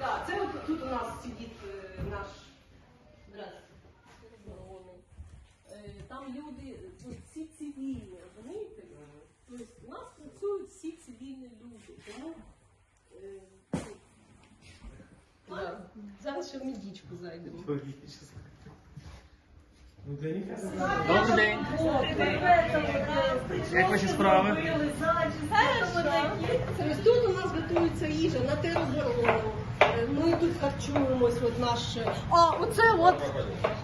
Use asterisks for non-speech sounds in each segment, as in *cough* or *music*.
Так, це от тут у нас сидить е, наш Здравствуйте. Е, Там люди, ну, всі цивільні, розумієте? Тобто у нас працюють всі цивільні люди. Тому е, ну, зараз ще в медичку зайдемо. Ну, для них это Добрий день. Як ваші справи? Тут у нас готується їжа на тероборону. Е, Ми тут харчуємось, от наш. А, оце от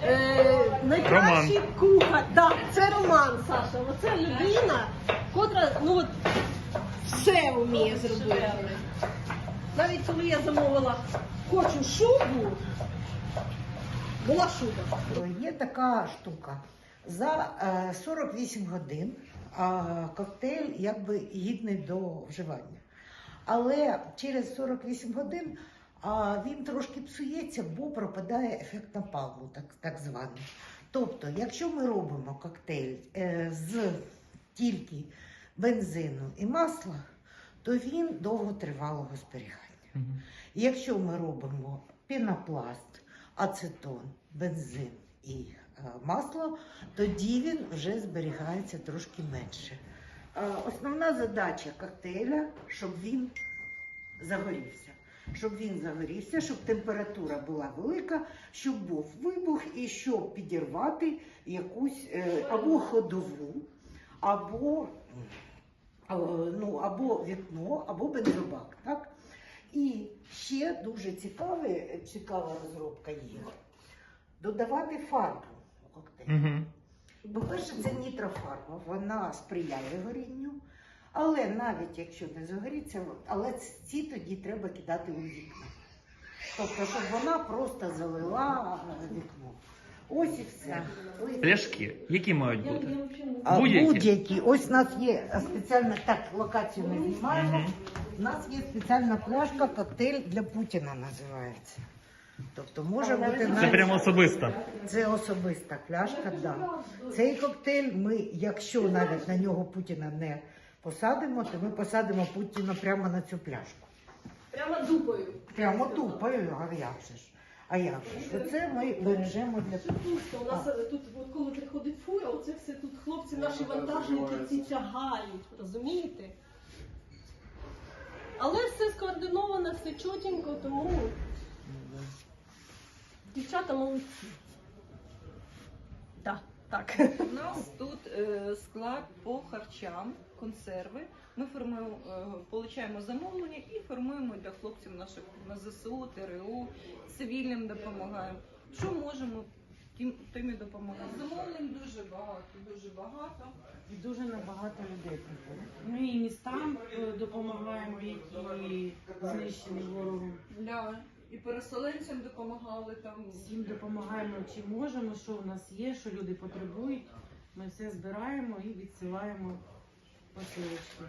е, найкращий кухар. Так, це Роман, Саша. Оце людина, котра ну от все вміє зробити. Навіть коли я замовила хочу шубу, була шуба. Є така штука. За е, 48 годин а, коктейль якби гідний до вживання. Але через 48 годин а, він трошки псується, бо пропадає ефект напалму, так, так званий. Тобто, якщо ми робимо коктейль е, з тільки бензину і масла, то він довготривалого зберігання. Якщо ми робимо пінопласт, ацетон, бензин і е, масло, тоді він вже зберігається трошки менше. Е, Основна задача коктейля, щоб він загорівся. Щоб він загорівся, щоб температура була велика, щоб був вибух і щоб підірвати якусь е, або ходову, або, е, ну, або вікно, або бензобак. Так? І ще дуже цікаве, цікава розробка є. Додавати фарбу у коктейль. По-перше, це нітрофарба, вона сприяє горінню. Але навіть якщо не загоріться, але ці тоді треба кидати у вікно. Тобто, щоб вона просто залила вікно. Ось і все. Пляшки, які мають бути? А Будь-які? будь-які. Ось у нас є спеціальна так, локацію ми знімаємо. У нас є спеціальна пляшка, коктейль для Путіна називається. Тобто може бути Це навіть прямо особисто. це особиста пляшка. Да. Цей коктейль ми, якщо навіть на нього Путіна не посадимо, то ми посадимо Путіна прямо на цю пляшку. Прямо дупою. Прямо тупою, а як же ж? А як же ж? Оце ми бережемо для Це пусто. У нас е, тут, от коли приходить фура, оце все тут хлопці наші вантажники ці тягають, розумієте? Але все скоординовано, все чотенько, тому дівчата молодці. Так. У нас тут е, склад по харчам, консерви. Ми формуємо, е, получаємо замовлення і формуємо для хлопців наших на ЗСУ, ТРУ, цивільним допомагаємо. Що можемо, тим, тим і допомагаємо. Замовлень дуже багато, дуже багато. І дуже набагато людей приходить. Ми і містам е, допомагаємо, які знищені ворогом. Для і переселенцям допомагали там. Всім допомагаємо, чи можемо, що в нас є, що люди потребують. Ми все збираємо і відсилаємо посилочки.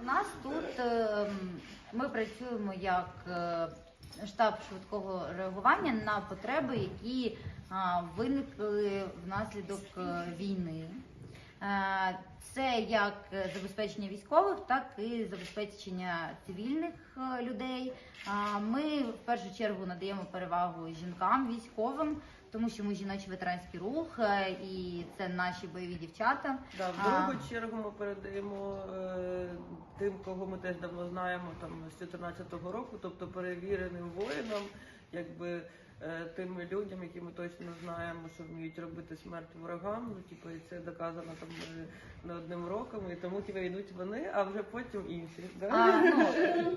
У нас тут ем, ми працюємо як е, штаб швидкого реагування на потреби, які виникли внаслідок е, війни. Е, Це як забезпечення військових, так і забезпечення цивільних е, людей. А, Ми в першу чергу надаємо перевагу жінкам, військовим, тому що ми жіночий ветеранський рух, е, і це наші бойові дівчата. Да, в А. другу чергу ми передаємо е, тим, кого ми теж давно знаємо, там з 2014 року, тобто перевіреним воїнам, якби е, тим людям, які ми точно знаємо, що вміють робити смерть ворогам. Ну, типу, і це доказано там е, не одним роком, і тому типу, йдуть вони, а вже потім інші. Да? А, ну, *laughs*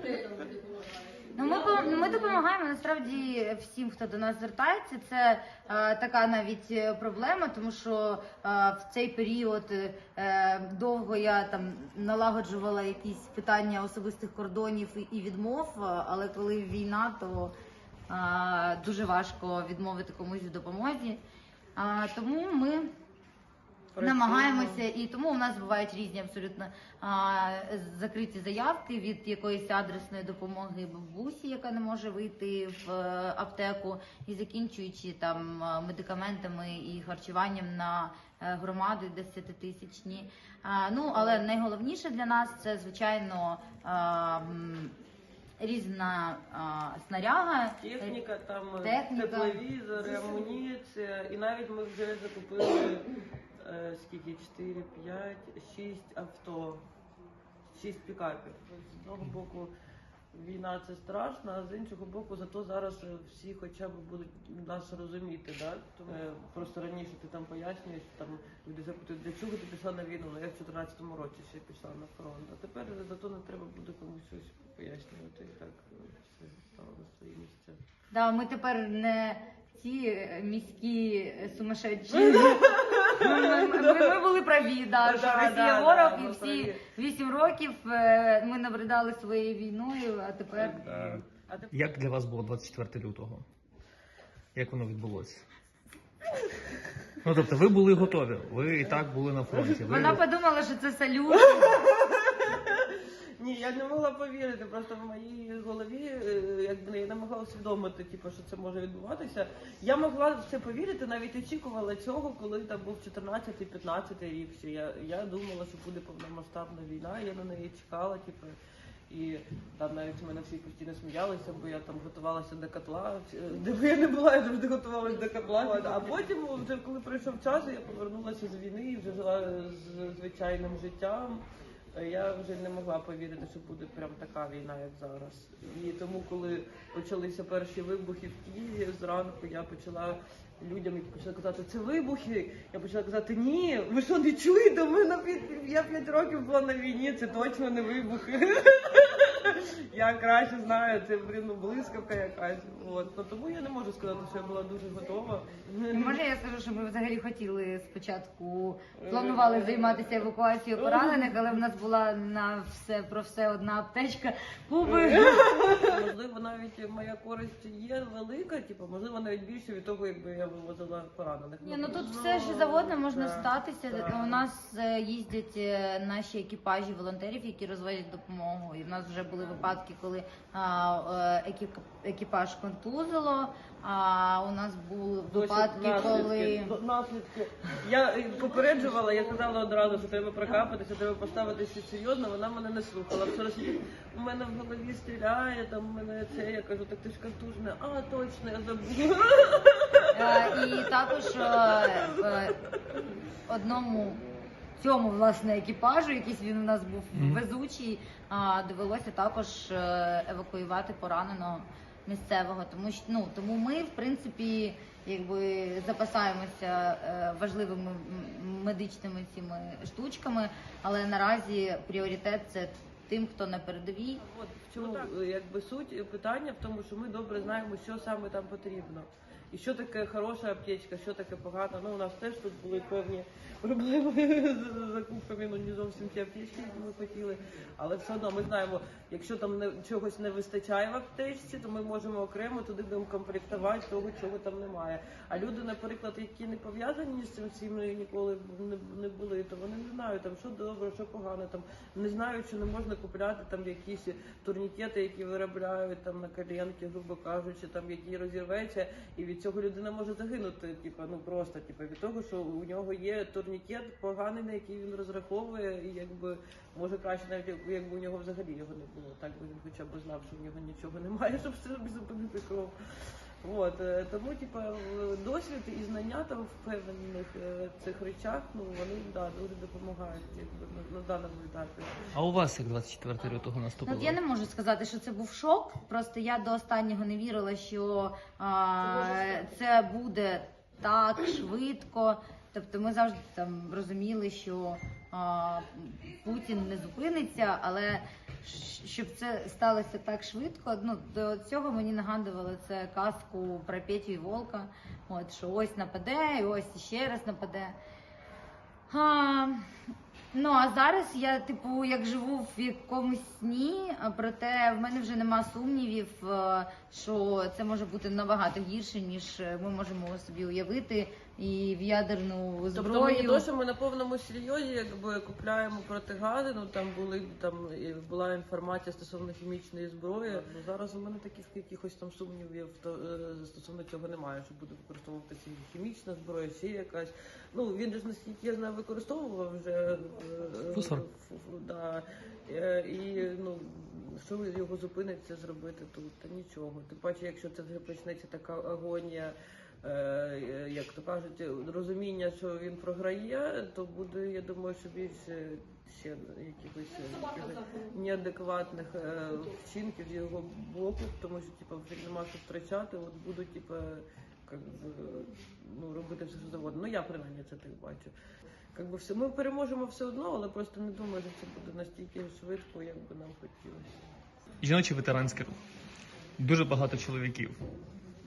Ну, ми, пом- ми допомагаємо насправді всім, хто до нас звертається. Це е, така навіть е, проблема, тому що е, в цей період е, довго я там налагоджувала якісь питання особистих кордонів і, і відмов. е, Але коли війна, то дуже важко відмовити комусь в допомозі. Тому ми Намагаємося, і тому у нас бувають різні абсолютно закриті заявки від якоїсь адресної допомоги бабусі, яка не може вийти в е, аптеку, і закінчуючи там е, медикаментами і харчуванням на е, громади 10-тисячні. Ну, але найголовніше для нас це, звичайно, різна а, снаряга. Техніка, там е, Техніка. тепловізори, амуніція. І навіть ми вже закупили е, скільки? 4, 5, 6 авто, 6 пікапів. З одного боку війна це страшно, а з іншого боку, зато зараз всі хоча б будуть нас розуміти. Да? Тому, е, просто раніше ти там пояснюєш, там люди запитують, для чого ти пішла на війну? Ну я в 14-му році ще пішла на фронт. А тепер зато не треба буде комусь щось пояснювати. І так е, все стало на свої місця. Да, ми тепер не ці е, міські е, сумасшедші. *laughs* Ми, ми, ми- були праві, да, що Да, Росія да, ворог, да, і всі праві. вісім років е, ми набридали своєю війною, а тепер А тепер Як для вас було 24 лютого? Як воно відбулося? Ну тобто, ви були готові, ви і так були на фронті. Ви... вона подумала, що це салют. *laughs* Ні, я не могла повірити. Просто в моїй голові е, якби я не могла усвідомити, типу, що це може відбуватися. Я могла в це повірити, навіть очікувала цього, коли там був 14-15 рік. ще. Я, я думала, що буде повномасштабна війна. Я на неї чекала, типу. І там навіть мене всі постійно сміялися, бо я там готувалася до котла. Е, Де б я не була, я завжди готувалася до котла. А потім, вже коли пройшов час, я повернулася з війни і вже жила з звичайним життям. Я вже не могла повірити, що буде прям така війна, як зараз. І тому, коли почалися перші вибухи в Києві зранку, я почала людям, які почали казати, це вибухи. Я почала казати, ні, ви що не чуєте? Ми на п'ять, я п'ять років була на війні, це точно не вибухи. *laughs* Я краще знаю, це блін, ну, блискавка якась. От. Ну, тому я не можу сказати, що я була дуже готова. Може, я скажу, що ми взагалі хотіли спочатку планували займатися евакуацією поранених, але в нас була на все про все одна аптечка. Куби. Можливо, навіть моя користь є велика, типу, можливо, навіть більше від того, якби я вивозила поранених. Ні, ну тут все ж завгодно можна так, статися. так. У нас е, їздять е, наші екіпажі волонтерів, які розвозять допомогу. І в нас вже були випадки, коли е, екіп- екіпаж контузило. А у нас були випадки, коли наслідки. Я попереджувала, я казала одразу, що треба прокапатися, треба поставитися серйозно. Вона мене не слухала. Вчора сидить, у мене в голові стріляє, там у мене це. Я кажу, так ти ж контужена. А точно, я забула. Е, І також е, одному цьому власне екіпажу, якийсь він у нас був везучий, а, довелося також е, евакуювати пораненого місцевого. Тому що ну тому ми, в принципі, якби запасаємося е, важливими медичними цими штучками, але наразі пріоритет це тим, хто на передовій. От в чому е, якби суть питання в тому, що ми добре знаємо, що саме там потрібно. І що таке хороша аптечка, що таке погана. Ну, у нас теж тут були певні проблеми *laughs* з закупками, ну не зовсім ті аптечки, які ми хотіли. Але все одно ми знаємо, якщо там не, чогось не вистачає в аптечці, то ми можемо окремо туди будемо комплектувати того, чого там немає. А люди, наприклад, які не пов'язані з цим всім ніколи не, не були, то вони не знають там, що добре, що погано, там не знають, що не можна купляти там якісь турнікети, які виробляють там на коленки, грубо кажучи, там які розірветься, і від цього людина може загинути. Типу, ну просто типу, від того, що у нього є турнікет поганий, на який він розраховує, і якби може краще навіть якби у нього взагалі його не було. Так би він хоча б знав, що в нього нічого немає, *laughs* щоб собі зупинити кров. От е, тому, типу, досвід і знання там в певних е, цих речах, ну вони да дуже допомагають якби на, на даному етапі. А у вас як 24 лютого Ну, наступило? от я не можу сказати, що це був шок. Просто я до останнього не вірила, що а, це буде так швидко. Тобто ми завжди там розуміли, що а, Путін не зупиниться, але щоб це сталося так швидко, ну до цього мені нагадували це казку про Петю і Волка. От що ось нападе, і ось ще раз нападе. А, ну а зараз я, типу, як живу в якомусь сні, проте в мене вже нема сумнівів, е, що це може бути набагато гірше, ніж ми можемо собі уявити. І в ядерну Тобто ми зброю. не що ми на повному серйозі якби купляємо протигази, ну там були там і була інформація стосовно хімічної зброї. Ну зараз у мене таких якихось там сумнівів то, е, стосовно цього немає, що буде використовуватися хімічна зброя, ще якась. Ну він же ж наскільки я знаю, використовував вже е, е, Фосфор. ф- ф- да. Е, І ну що його зупиниться зробити тут? Та нічого. Тим паче, якщо це вже почнеться така агонія. Е, Як то кажуть, розуміння, що він програє, то буде, я думаю, що більше ще якихось неадекватних е, вчинків з його боку, тому що типу, вже нема що втрачати, от будуть типу, как би, ну, робити все, що завгодно. Ну я принаймні це так бачу. Как би все, ми переможемо все одно, але просто не думаю, що це буде настільки швидко, як би нам хотілося. Жіночий ветеранський рух. Дуже багато чоловіків.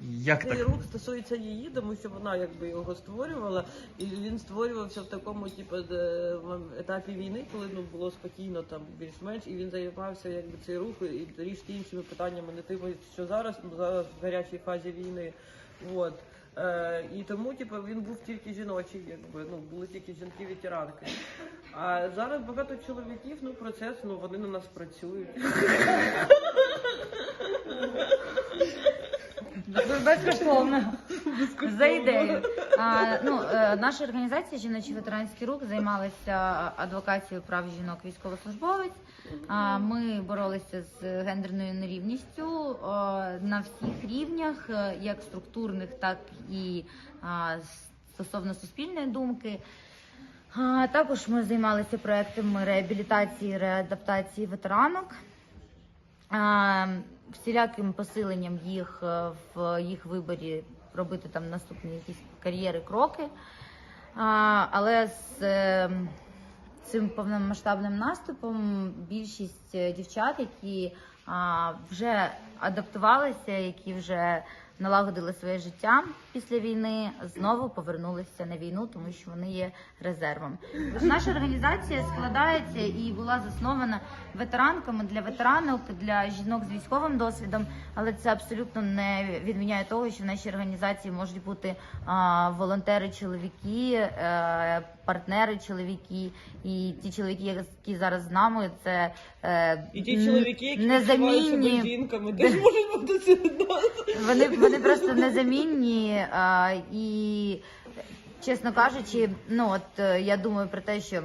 Як Цей так? рух стосується її, тому що вона якби його створювала, і він створювався в такому, типу, етапі війни, коли ну було спокійно там більш-менш, і він займався якби цей рух і трішки іншими питаннями, не тими, що зараз, ну зараз в гарячій фазі війни. От. Е, і тому, типу, він був тільки жіночий, якби ну були тільки жінки-ветеранки. А зараз багато чоловіків, ну процес, ну вони на нас працюють. Безкоштовно. За ідею. А, ну, е, наша організація Жіночий ветеранський рух займалася адвокацією прав жінок військовослужбовець. А, ми боролися з гендерною нерівністю е, на всіх рівнях, е, як структурних, так і а, стосовно суспільної думки. А, також ми займалися проектами реабілітації, реадаптації ветеранок а, всіляким посиленням їх е, в їх виборі робити там наступні якісь кар'єри, кроки. Але з е, цим повномасштабним наступом більшість е, дівчат, які вже адаптувалися, які вже налагодили своє життя після війни, знову повернулися на війну, тому що вони є резервом. Наша організація складається і була заснована ветеранками для ветеранок, для жінок з військовим досвідом, але це абсолютно не відміняє того, що в нашій організації можуть бути а, волонтери, чоловіки, е, партнери, чоловіки, і ті чоловіки, які зараз з нами, це е, І ті чоловіки, які незамінні. жінками, теж можуть бути. Вони, вони просто незамінні. А, і, чесно кажучи, ну от е, я думаю про те, що.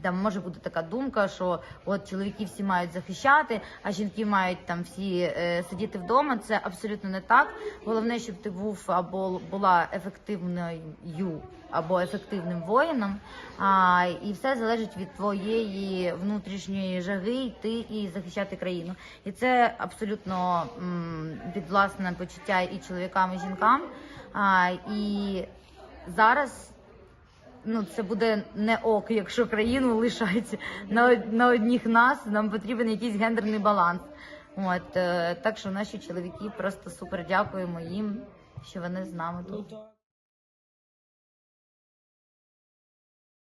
Там може бути така думка, що от чоловіки всі мають захищати, а жінки мають там всі е, сидіти вдома. Це абсолютно не так. Головне, щоб ти був або була ефективною або ефективним воїном. А, і все залежить від твоєї внутрішньої жаги йти і захищати країну. І це абсолютно м, підвласне почуття і чоловікам, і жінкам. А, і зараз ну це буде не ок, якщо країну лишається на, на одніх нас. Нам потрібен якийсь гендерний баланс. От е, так що наші чоловіки просто супер дякуємо їм, що вони з нами тут.